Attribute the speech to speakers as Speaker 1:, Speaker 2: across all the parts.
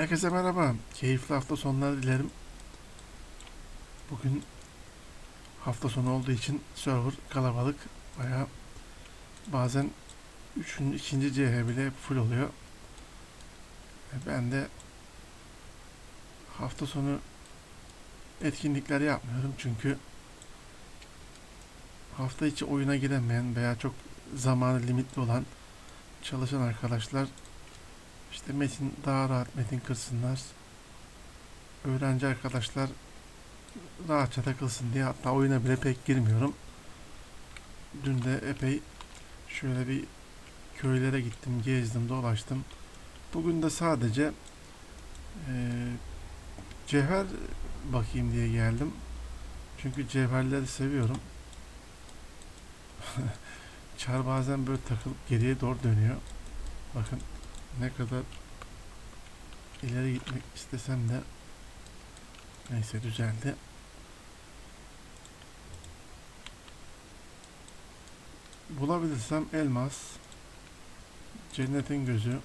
Speaker 1: Herkese merhaba. Keyifli hafta sonları dilerim. Bugün hafta sonu olduğu için server kalabalık. Bayağı bazen üçün, ikinci CH bile full oluyor. Ben de hafta sonu etkinlikler yapmıyorum çünkü hafta içi oyuna giremeyen veya çok zamanı limitli olan çalışan arkadaşlar işte metin daha rahat metin kırsınlar. Öğrenci arkadaşlar rahatça takılsın diye hatta oyuna bile pek girmiyorum. Dün de epey şöyle bir köylere gittim, gezdim, dolaştım. Bugün de sadece eee cevher bakayım diye geldim. Çünkü cevherleri seviyorum. Çar bazen böyle takılıp geriye doğru dönüyor. Bakın ne kadar ileri gitmek istesem de neyse düzeldi. Bulabilirsem elmas, cennetin gözü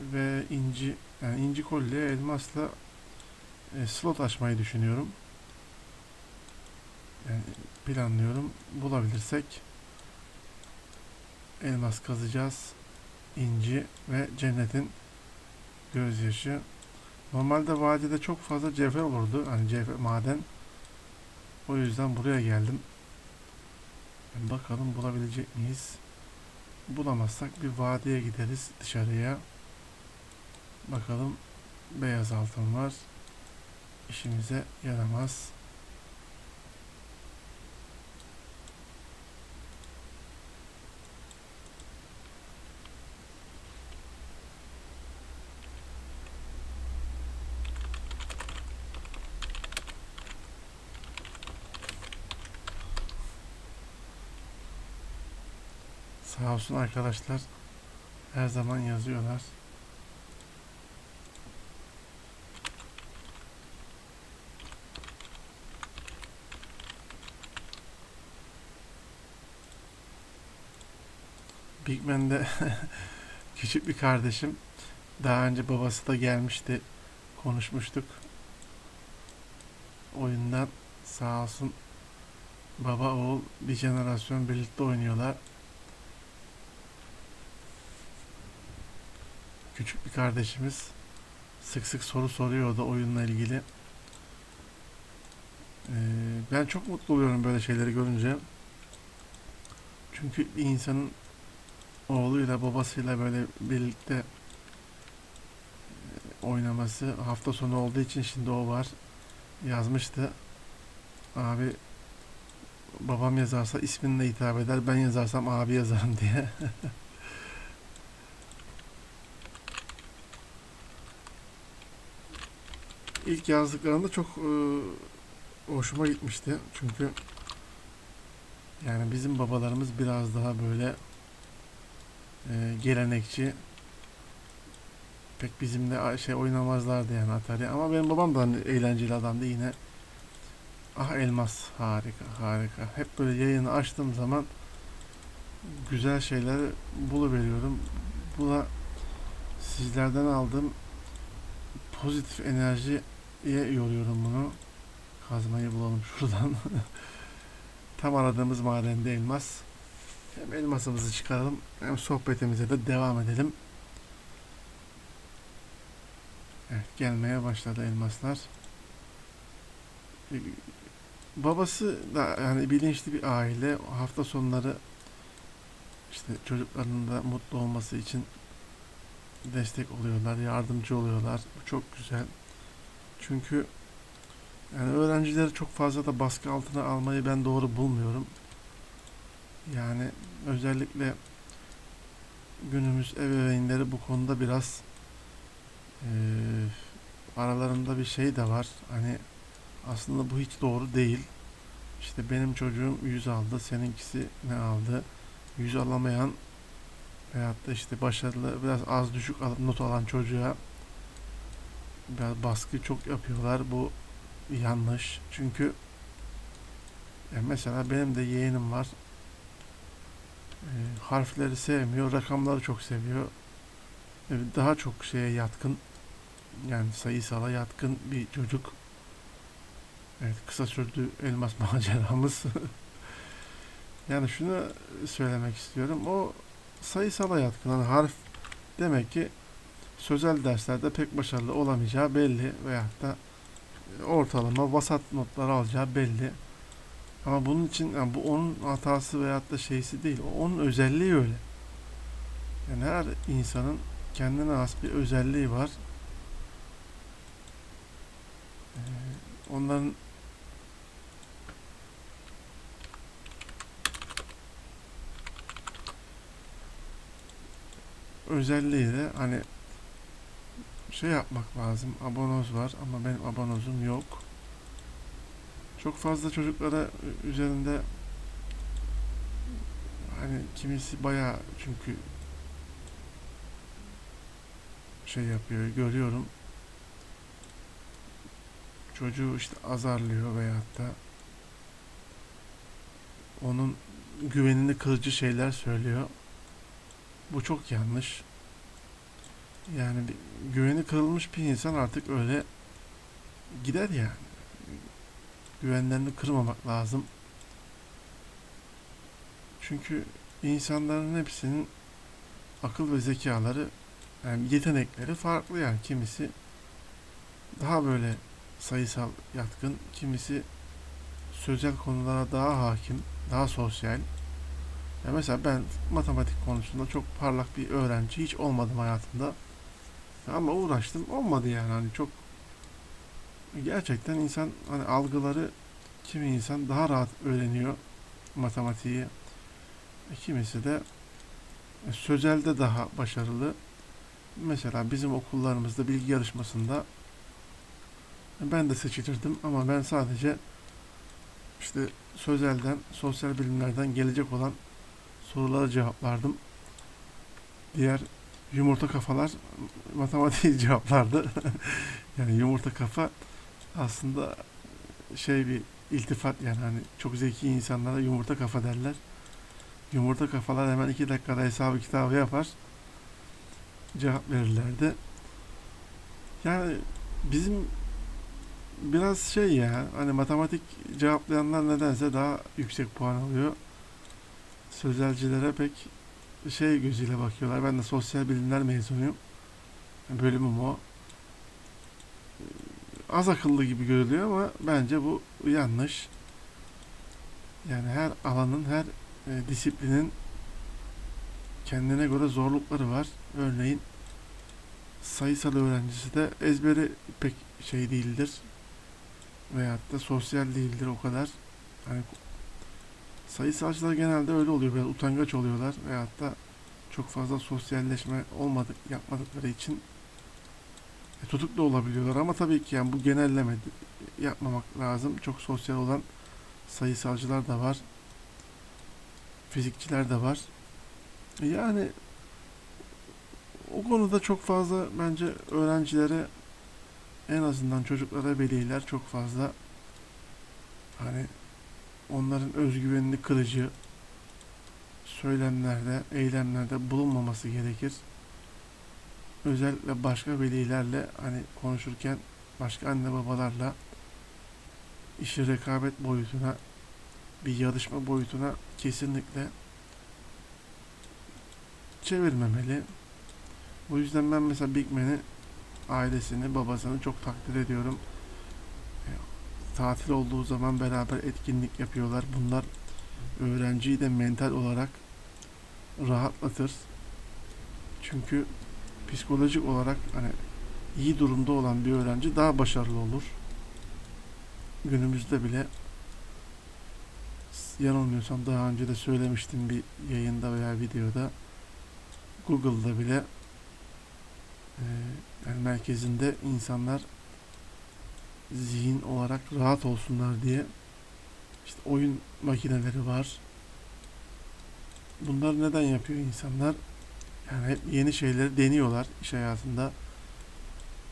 Speaker 1: ve inci yani inci kolye elmasla e, slot açmayı düşünüyorum. Yani planlıyorum. Bulabilirsek elmas kazacağız inci ve cennetin gözyaşı. Normalde vadide çok fazla cevher olurdu. Hani cevher maden. O yüzden buraya geldim. Bakalım bulabilecek miyiz? Bulamazsak bir vadiye gideriz dışarıya. Bakalım beyaz altın var. İşimize yaramaz. Olsun arkadaşlar her zaman yazıyorlar. Big Man'de küçük bir kardeşim daha önce babası da gelmişti konuşmuştuk oyundan sağ olsun baba oğul bir jenerasyon birlikte oynuyorlar. Küçük bir kardeşimiz sık sık soru soruyordu oyunla ilgili. Ee, ben çok mutlu oluyorum böyle şeyleri görünce. Çünkü bir insanın oğluyla babasıyla böyle birlikte e, oynaması hafta sonu olduğu için şimdi o var. Yazmıştı. Abi babam yazarsa isminle hitap eder. Ben yazarsam abi yazarım diye. İlk yazdıklarında çok e, hoşuma gitmişti. Çünkü yani bizim babalarımız biraz daha böyle e, gelenekçi pek bizimle şey oynamazlardı yani Atari. Ama benim babam da hani eğlenceli adamdı yine. Ah elmas harika harika. Hep böyle yayını açtığım zaman güzel şeyler buluveriyorum. Bu da sizlerden aldığım pozitif enerjiye yoruyorum bunu. Kazmayı bulalım şuradan. Tam aradığımız madende elmas. Hem elmasımızı çıkaralım hem sohbetimize de devam edelim. Evet gelmeye başladı elmaslar. Ee, Babası da yani bilinçli bir aile. Hafta sonları işte çocuklarının da mutlu olması için destek oluyorlar, yardımcı oluyorlar. Bu çok güzel. Çünkü yani öğrencileri çok fazla da baskı altına almayı ben doğru bulmuyorum. Yani özellikle günümüz ebeveynleri bu konuda biraz eee, aralarında bir şey de var. Hani aslında bu hiç doğru değil. İşte benim çocuğum 100 aldı, seninkisi ne aldı? 100 alamayan veyahut da işte başarılı biraz az düşük not alan çocuğa biraz baskı çok yapıyorlar. Bu yanlış. Çünkü e, mesela benim de yeğenim var. E, harfleri sevmiyor, rakamları çok seviyor. Evet, daha çok şeye yatkın yani sayısala yatkın bir çocuk. Evet kısa sürdü elmas maceramız. yani şunu söylemek istiyorum. O sayısala yatkın. Hani harf demek ki sözel derslerde pek başarılı olamayacağı belli veyahut da ortalama vasat notlar alacağı belli. Ama bunun için yani bu onun hatası veyahut da şeysi değil. O onun özelliği öyle. Yani her insanın kendine has bir özelliği var. Ee, onların özelliği de hani şey yapmak lazım. Abonoz var ama benim abonozum yok. Çok fazla çocuklara üzerinde hani kimisi bayağı çünkü şey yapıyor görüyorum. Çocuğu işte azarlıyor veyahut da onun güvenini kırıcı şeyler söylüyor. Bu çok yanlış. Yani bir, güveni kırılmış bir insan artık öyle gider yani. Güvenlerini kırmamak lazım. Çünkü insanların hepsinin akıl ve zekaları yani yetenekleri farklı yani kimisi daha böyle sayısal yatkın, kimisi sözel konulara daha hakim, daha sosyal. Ya mesela ben matematik konusunda çok parlak bir öğrenci hiç olmadım hayatımda. Ama uğraştım olmadı yani hani çok gerçekten insan hani algıları kimi insan daha rahat öğreniyor matematiği. E, Kimisi de e, sözelde daha başarılı. Mesela bizim okullarımızda bilgi yarışmasında ben de seçilirdim ama ben sadece işte sözelden, sosyal bilimlerden gelecek olan sorulara cevaplardım. Diğer yumurta kafalar matematiği cevaplardı. yani yumurta kafa aslında şey bir iltifat yani hani çok zeki insanlara yumurta kafa derler. Yumurta kafalar hemen iki dakikada hesabı kitabı yapar. Cevap verirlerdi. Yani bizim biraz şey ya hani matematik cevaplayanlar nedense daha yüksek puan alıyor. Sözelcilere pek şey gözüyle bakıyorlar. Ben de sosyal bilimler mezunuyum. Bölümüm o. Az akıllı gibi görülüyor ama bence bu yanlış. Yani her alanın, her e, disiplinin kendine göre zorlukları var. Örneğin sayısal öğrencisi de ezberi pek şey değildir. Veyahut da sosyal değildir o kadar. Hani sayısalcılar genelde öyle oluyor. Biraz utangaç oluyorlar. Veyahut da çok fazla sosyalleşme olmadık, yapmadıkları için e, tutuk da olabiliyorlar. Ama tabii ki yani bu genelleme yapmamak lazım. Çok sosyal olan sayısalcılar da var. Fizikçiler de var. Yani o konuda çok fazla bence öğrencilere en azından çocuklara veliler çok fazla hani onların özgüvenini kırıcı söylemlerde, eylemlerde bulunmaması gerekir. Özellikle başka velilerle hani konuşurken başka anne babalarla işi rekabet boyutuna bir yarışma boyutuna kesinlikle çevirmemeli. O yüzden ben mesela Big Man'i ailesini, babasını çok takdir ediyorum. Tatil olduğu zaman beraber etkinlik yapıyorlar. Bunlar öğrenciyi de mental olarak rahatlatır. Çünkü psikolojik olarak hani iyi durumda olan bir öğrenci daha başarılı olur. Günümüzde bile yanılmıyorsam daha önce de söylemiştim bir yayında veya videoda Google'da bile e, yani merkezinde insanlar zihin olarak rahat olsunlar diye işte oyun makineleri var. Bunları neden yapıyor insanlar? Yani hep yeni şeyleri deniyorlar iş hayatında.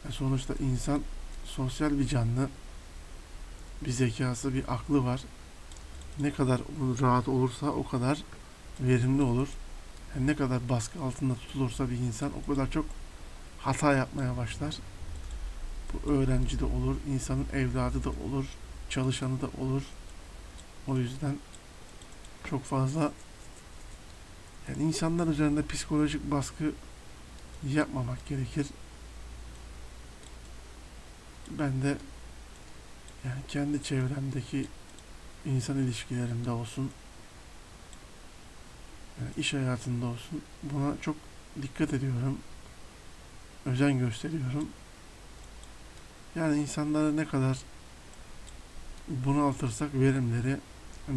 Speaker 1: E sonuçta insan sosyal bir canlı. Bir zekası, bir aklı var. Ne kadar rahat olursa o kadar verimli olur. Yani ne kadar baskı altında tutulursa bir insan o kadar çok hata yapmaya başlar. Bu öğrenci de olur, insanın evladı da olur, çalışanı da olur. O yüzden çok fazla yani insanlar üzerinde psikolojik baskı yapmamak gerekir. Ben de yani kendi çevremdeki insan ilişkilerimde olsun, yani iş hayatında olsun buna çok dikkat ediyorum. Özen gösteriyorum. Yani insanları ne kadar bunaltırsak verimleri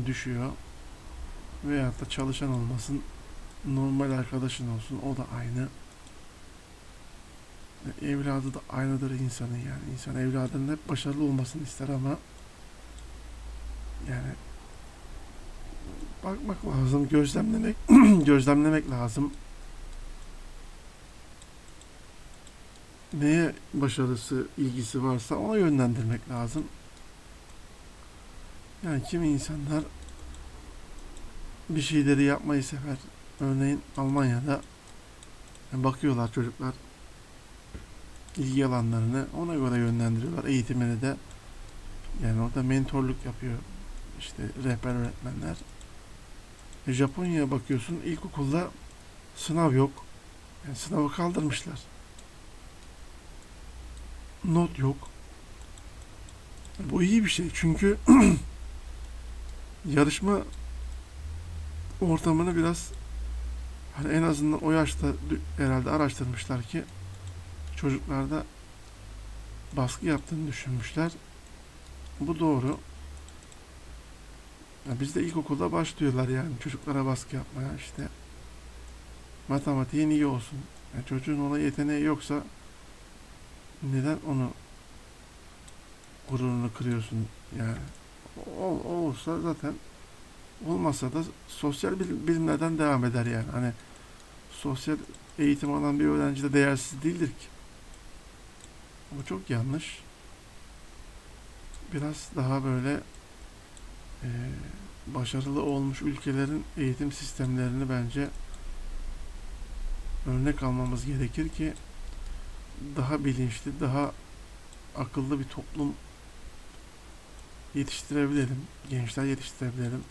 Speaker 1: düşüyor. Veyahut da çalışan olmasın, normal arkadaşın olsun o da aynı. E, Evladı da aynıdır insanın yani. İnsan evladının hep başarılı olmasını ister ama yani bakmak lazım, gözlemlemek gözlemlemek lazım. Neye başarısı, ilgisi varsa ona yönlendirmek lazım. Yani kimi insanlar bir şeyleri yapmayı sever. Örneğin Almanya'da bakıyorlar çocuklar ilgi alanlarını ona göre yönlendiriyorlar. Eğitimini de yani orada mentorluk yapıyor işte rehber öğretmenler. E, Japonya'ya bakıyorsun ilkokulda sınav yok. Yani sınavı kaldırmışlar. Not yok. Bu iyi bir şey çünkü yarışma ortamını biraz hani en azından o yaşta herhalde araştırmışlar ki çocuklarda baskı yaptığını düşünmüşler. Bu doğru. Ya bizde ilkokulda başlıyorlar yani çocuklara baskı yapmaya işte. Matematiğin iyi olsun. Ya çocuğun ona yeteneği yoksa neden onu gururunu kırıyorsun yani. O, o olsa zaten olmasa da sosyal bilim- bilimlerden devam eder yani. Hani sosyal eğitim alan bir öğrenci de değersiz değildir ki. Bu çok yanlış. Biraz daha böyle eee, başarılı olmuş ülkelerin eğitim sistemlerini bence örnek almamız gerekir ki daha bilinçli, daha akıllı bir toplum yetiştirebilelim. Gençler yetiştirebilelim.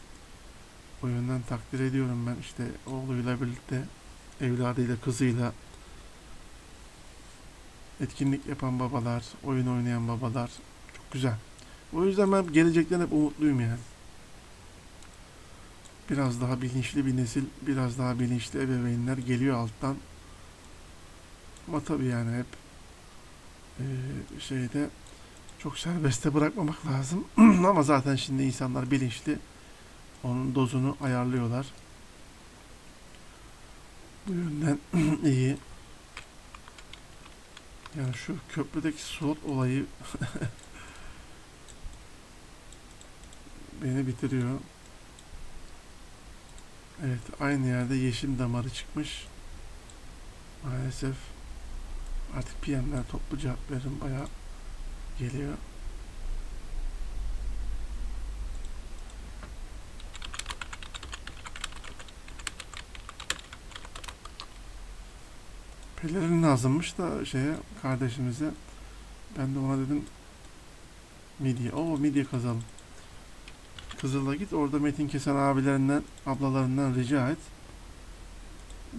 Speaker 1: O yönden takdir ediyorum ben işte oğluyla birlikte evladıyla, kızıyla etkinlik yapan babalar, oyun oynayan babalar çok güzel. O yüzden ben gelecekten hep umutluyum yani. Biraz daha bilinçli bir nesil, biraz daha bilinçli ebeveynler geliyor alttan. Ama tabii yani hep eee, şeyde çok serbeste bırakmamak lazım. Ama zaten şimdi insanlar bilinçli. Onun dozunu ayarlıyorlar. Bu yönden iyi. Yani şu köprüdeki slot olayı beni bitiriyor. Evet, aynı yerde yeşil damarı çıkmış. Maalesef artık PM'ler toplu cevap verin bayağı geliyor. Pelerin lazımmış da şeye kardeşimize. Ben de ona dedim midye. Oo midye kazalım. Kızıl'a git orada metin kesen abilerinden, ablalarından rica et.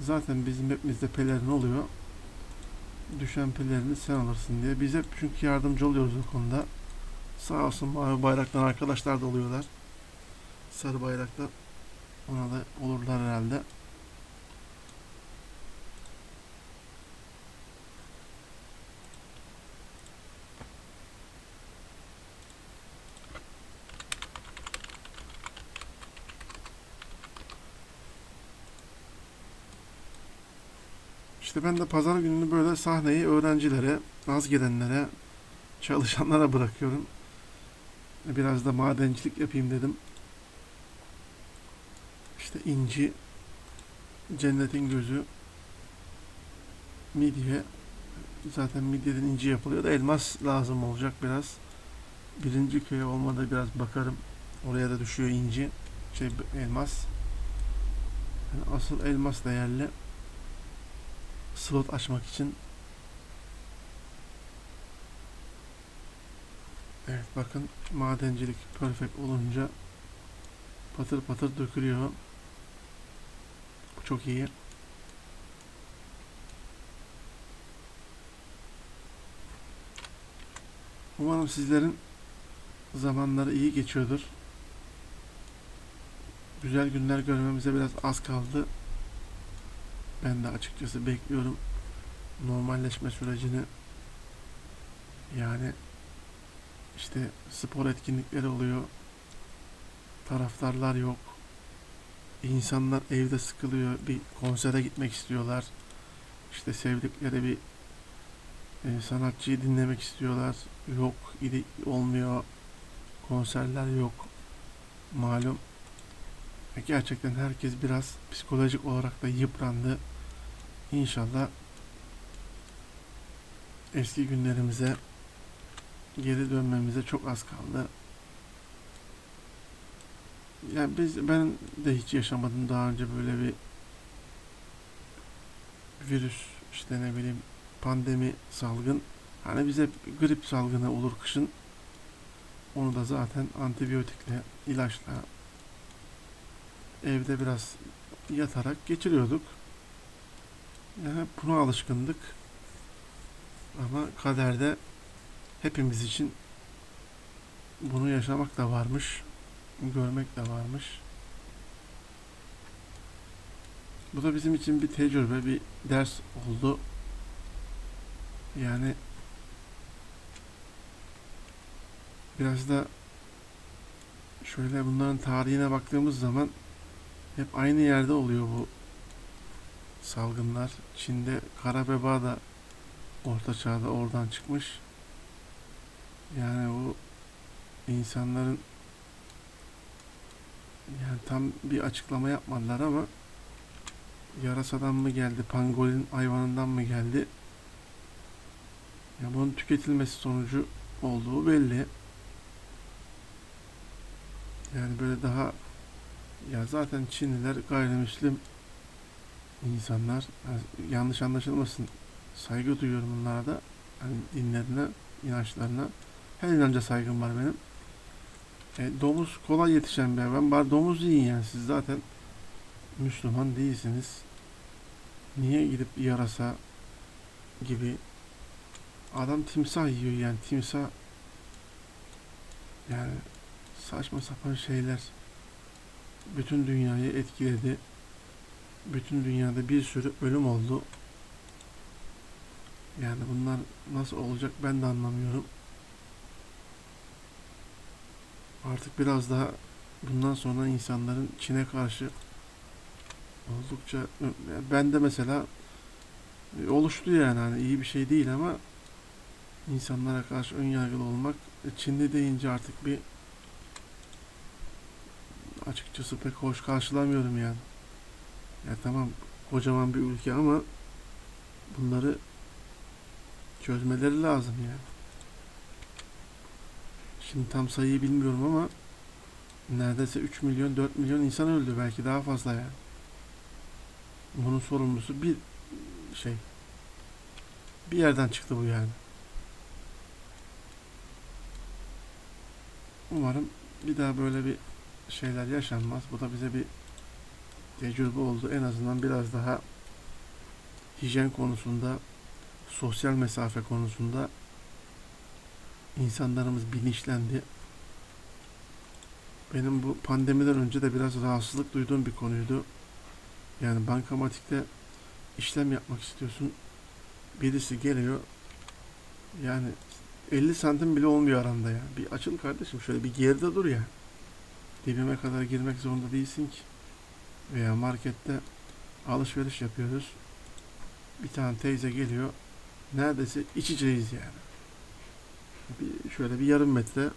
Speaker 1: Zaten bizim hepimizde pelerin oluyor. Düşen pelerini sen alırsın diye. Biz hep çünkü yardımcı oluyoruz o konuda. Sağ olsun mavi bayraktan arkadaşlar da oluyorlar. Sarı bayrakta ona da olurlar herhalde. İşte ben de pazar gününü böyle sahneyi öğrencilere, az gelenlere, çalışanlara bırakıyorum. Biraz da madencilik yapayım dedim. İşte inci, cennetin gözü, midye. Zaten midyeden inci yapılıyor da elmas lazım olacak biraz. Birinci köye olmadı biraz bakarım. Oraya da düşüyor inci, şey elmas. Yani asıl elmas değerli slot açmak için Evet bakın madencilik perfect olunca patır patır dökülüyor. Bu çok iyi. Umarım sizlerin zamanları iyi geçiyordur. Güzel günler görmemize biraz az kaldı. Ben de açıkçası bekliyorum normalleşme sürecini. Yani işte spor etkinlikleri oluyor. Taraftarlar yok. İnsanlar evde sıkılıyor. Bir konsere gitmek istiyorlar. İşte sevdikleri bir e, sanatçıyı dinlemek istiyorlar. Yok, olmuyor. Konserler yok. Malum. E, Gerçekten herkes biraz psikolojik olarak da yıprandı. İnşallah eski günlerimize geri dönmemize çok az kaldı. Yani biz ben de hiç yaşamadım daha önce böyle bir virüs işte ne bileyim pandemi salgın. Hani bize grip salgını olur kışın. Onu da zaten antibiyotikle, ilaçla evde biraz yatarak geçiriyorduk. Yani buna alışkındık. Ama kaderde hepimiz için bunu yaşamak da varmış, görmek de varmış. Bu da bizim için bir tecrübe, bir ders oldu. Yani biraz da şöyle bunların tarihine baktığımız zaman hep aynı yerde oluyor bu salgınlar. Çin'de kara veba da orta çağda oradan çıkmış. Yani bu insanların yani tam bir açıklama yapmadılar ama yarasadan mı geldi, pangolin hayvanından mı geldi? Ya bunun tüketilmesi sonucu olduğu belli. Yani böyle daha ya zaten Çinliler gayrimüslim insanlar. Yanlış anlaşılmasın. Saygı duyuyorum bunlara da. Hani dinlerine, inançlarına. Her inanca saygım var benim. E, domuz kolay yetişen bir hayvan. Bari domuz yiyin yani. Siz zaten Müslüman değilsiniz. Niye gidip yarasa gibi adam timsah yiyor yani timsah yani saçma sapan şeyler bütün dünyayı etkiledi. Bütün dünyada bir sürü ölüm oldu. Yani bunlar nasıl olacak ben de anlamıyorum. Artık biraz daha bundan sonra insanların Çin'e karşı oldukça ben de mesela e, oluştu yani hani iyi bir şey değil ama insanlara karşı ön yargılı olmak e, Çinli deyince artık bir açıkçası pek hoş karşılamıyorum yani. Ya tamam kocaman bir ülke ama bunları çözmeleri lazım yani. Şimdi tam sayıyı bilmiyorum ama neredeyse 3 milyon 4 milyon insan öldü belki daha fazla yani. Bunun sorumlusu bir şey bir yerden çıktı bu yani. Umarım bir daha böyle bir şeyler yaşanmaz. Bu da bize bir tecrübe oldu. En azından biraz daha hijyen konusunda, sosyal mesafe konusunda insanlarımız bilinçlendi. Benim bu pandemiden önce de biraz rahatsızlık duyduğum bir konuydu. Yani bankamatikte işlem yapmak istiyorsun. Birisi geliyor. Yani 50 santim bile olmuyor aranda ya. Bir açıl kardeşim şöyle bir geride dur ya. Dibime kadar girmek zorunda değilsin ki. Veya markette alışveriş yapıyoruz. Bir tane teyze geliyor. Neredeyse iç içeyiz yani. Bir, şöyle bir yarım metre,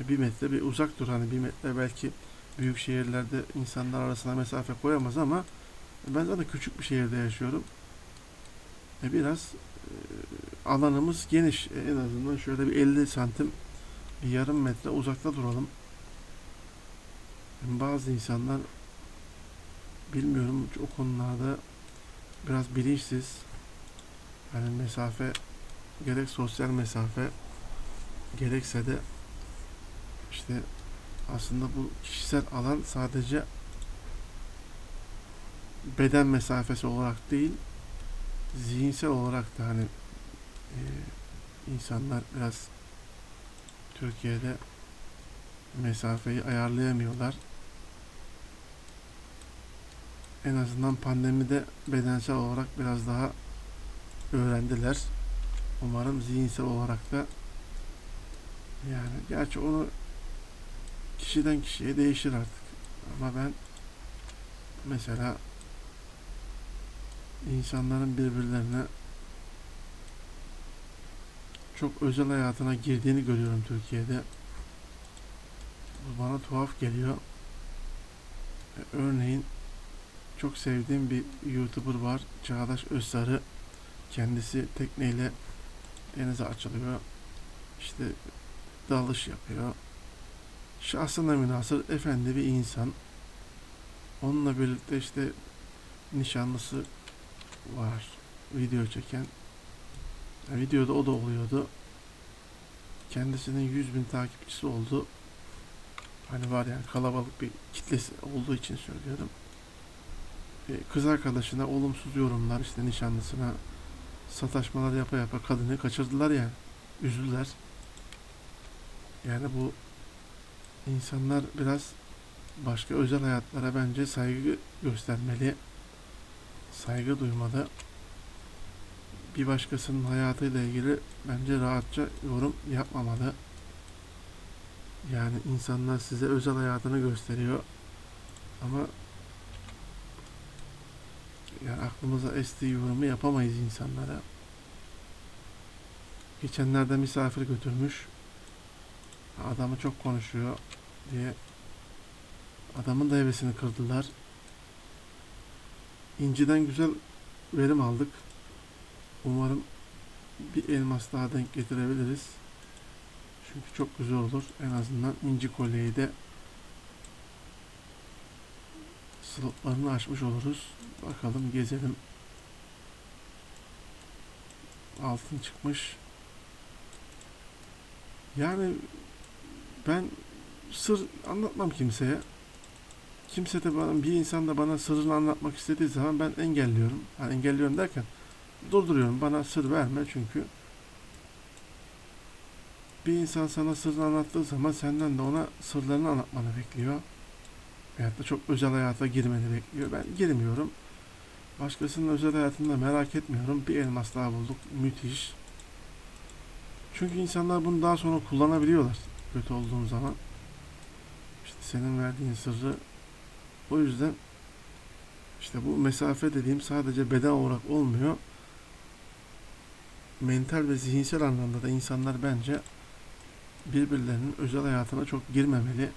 Speaker 1: bir metre bir uzak dur. Hani bir metre belki büyük şehirlerde insanlar arasına mesafe koyamaz ama ben zaten küçük bir şehirde yaşıyorum. E biraz e, alanımız geniş. E, en azından şöyle bir 50 santim bir yarım metre uzakta duralım. Bazı insanlar bilmiyorum o konularda biraz bilinçsiz. Yani mesafe gerek sosyal mesafe gerekse de işte aslında bu kişisel alan sadece beden mesafesi olarak değil zihinsel olarak da hani e, insanlar biraz Türkiye'de mesafeyi ayarlayamıyorlar. En azından pandemide bedensel olarak biraz daha öğrendiler. Umarım zihinsel olarak da yani gerçi onu kişiden kişiye değişir artık. Ama ben mesela insanların birbirlerine çok özel hayatına girdiğini görüyorum Türkiye'de. Bu bana tuhaf geliyor. E, Örneğin çok sevdiğim bir YouTuber var. Çağdaş Özsarı. Kendisi tekneyle denize açılıyor. İşte dalış yapıyor. Şahsına münasır efendi bir insan. Onunla birlikte işte nişanlısı var. Video çeken. Ya videoda o da oluyordu. Kendisinin 100 bin takipçisi oldu. Hani var yani kalabalık bir kitlesi olduğu için söylüyorum. E, Kız arkadaşına olumsuz yorumlar işte nişanlısına sataşmalar yapa yapa kadını kaçırdılar yani. Üzüldüler. Yani bu insanlar biraz başka özel hayatlara bence saygı göstermeli. Saygı duymalı. Bir başkasının hayatıyla ilgili bence rahatça yorum yapmamalı. Yani insanlar size özel hayatını gösteriyor. Ama yani aklımıza estiği yorumu yapamayız insanlara. Geçenlerde misafir götürmüş. Adamı çok konuşuyor diye adamın da hevesini kırdılar. İnciden güzel verim aldık. Umarım bir elmas daha denk getirebiliriz. Çünkü çok güzel olur. En azından inci kolyeyi de slotlarını açmış oluruz. Bakalım gezelim. Altın çıkmış. Yani ben sır anlatmam kimseye. Kimse de bana, bir insan da bana sırrını anlatmak istediği zaman ben engelliyorum. Yani engelliyorum derken durduruyorum. Bana sır verme çünkü bir insan sana sırrını anlattığı zaman senden de ona sırlarını anlatmanı bekliyor. Veyahut da çok özel hayata girmeni bekliyor. Ben girmiyorum. Başkasının özel hayatını da merak etmiyorum. Bir elmas daha bulduk. Müthiş. Çünkü insanlar bunu daha sonra kullanabiliyorlar. Kötü olduğun zaman. İşte senin verdiğin sırrı o yüzden işte bu mesafe dediğim sadece beden olarak olmuyor. Mental ve zihinsel anlamda da insanlar bence birbirlerinin özel hayatına çok girmemeli.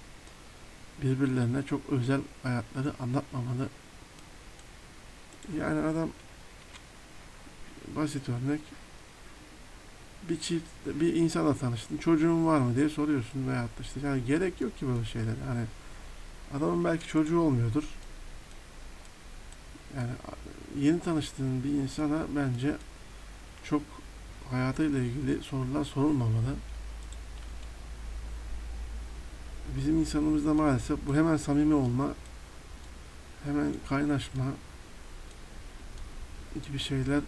Speaker 1: Birbirlerine çok özel hayatları anlatmamalı. Yani adam basit örnek bir çift bir insanla tanıştın çocuğun var mı diye soruyorsun da işte yani gerek yok ki böyle şeyler yani adamın belki çocuğu olmuyordur. Yani yeni tanıştığın bir insana bence çok hayatıyla ilgili sorular sorulmamalı bizim insanımızda maalesef bu hemen samimi olma hemen kaynaşma gibi şeyler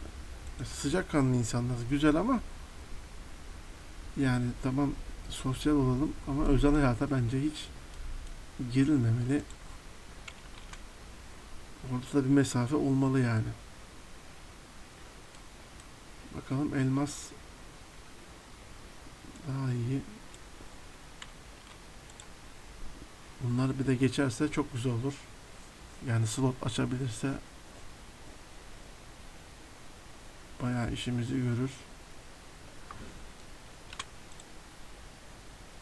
Speaker 1: sıcakkanlı insanlar güzel ama yani tamam sosyal olalım ama özel hayata bence hiç girilmemeli. Orada da bir mesafe olmalı yani. Bakalım elmas daha iyi. Bunlar bir de geçerse çok güzel olur. Yani slot açabilirse bayağı işimizi görür.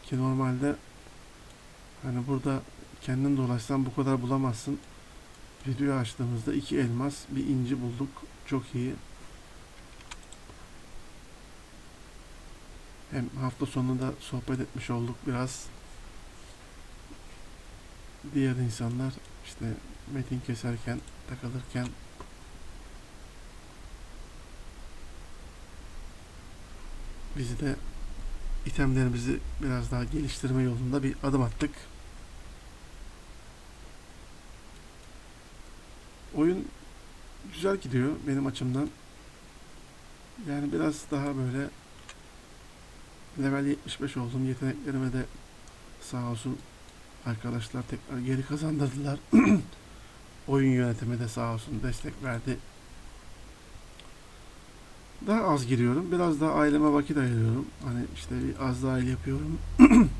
Speaker 1: Ki normalde hani burada kendin dolaşsan bu kadar bulamazsın. Video açtığımızda iki elmas, bir inci bulduk. Çok iyi. Hem hafta sonunda sohbet etmiş olduk biraz. Diğer insanlar işte metin keserken, takılırken bizi de itemlerimizi biraz daha geliştirme yolunda bir adım attık. Oyun güzel gidiyor benim açımdan. Yani biraz daha böyle level 75 oldum. Yeteneklerime de sağ olsun arkadaşlar tekrar geri kazandırdılar. Oyun yönetimi de sağ olsun destek verdi. Daha az giriyorum. Biraz daha aileme vakit ayırıyorum. Hani işte bir az daha yapıyorum.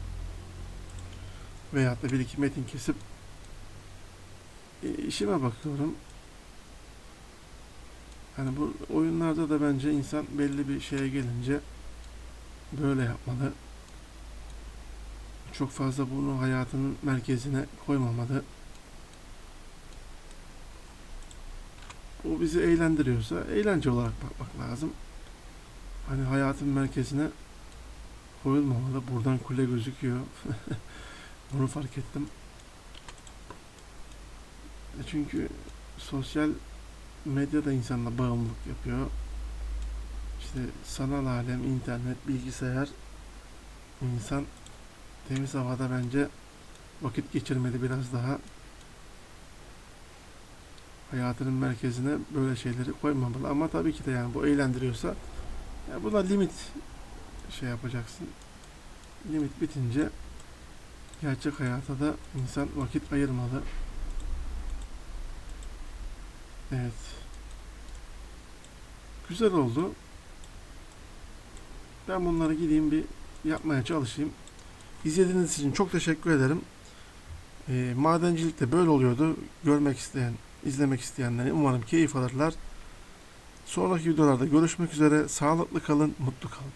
Speaker 1: Veyahut da bir iki metin kesip e, işime bakıyorum. Hani bu oyunlarda da bence insan belli bir şeye gelince böyle yapmalı. Çok fazla bunu hayatının merkezine koymamalı. O bizi eğlendiriyorsa eğlence olarak bakmak lazım. Hani hayatın merkezine koyulmamalı. Buradan kule gözüküyor. Bunu fark ettim. E Çünkü sosyal medya da insanla bağımlılık yapıyor. İşte sanal alem, internet, bilgisayar insan temiz havada bence vakit geçirmeli biraz daha. Hayatının merkezine böyle şeyleri koymamalı. Ama tabii ki de yani bu eğlendiriyorsa ya buna limit şey yapacaksın. Limit bitince gerçek hayata da insan vakit ayırmalı. Evet. Güzel oldu. Ben bunları gideyim bir yapmaya çalışayım. İzlediğiniz için çok teşekkür ederim. E, madencilik de böyle oluyordu. Görmek isteyen, izlemek isteyenler umarım keyif alırlar. Sonraki videolarda görüşmek üzere. Sağlıklı kalın, mutlu kalın.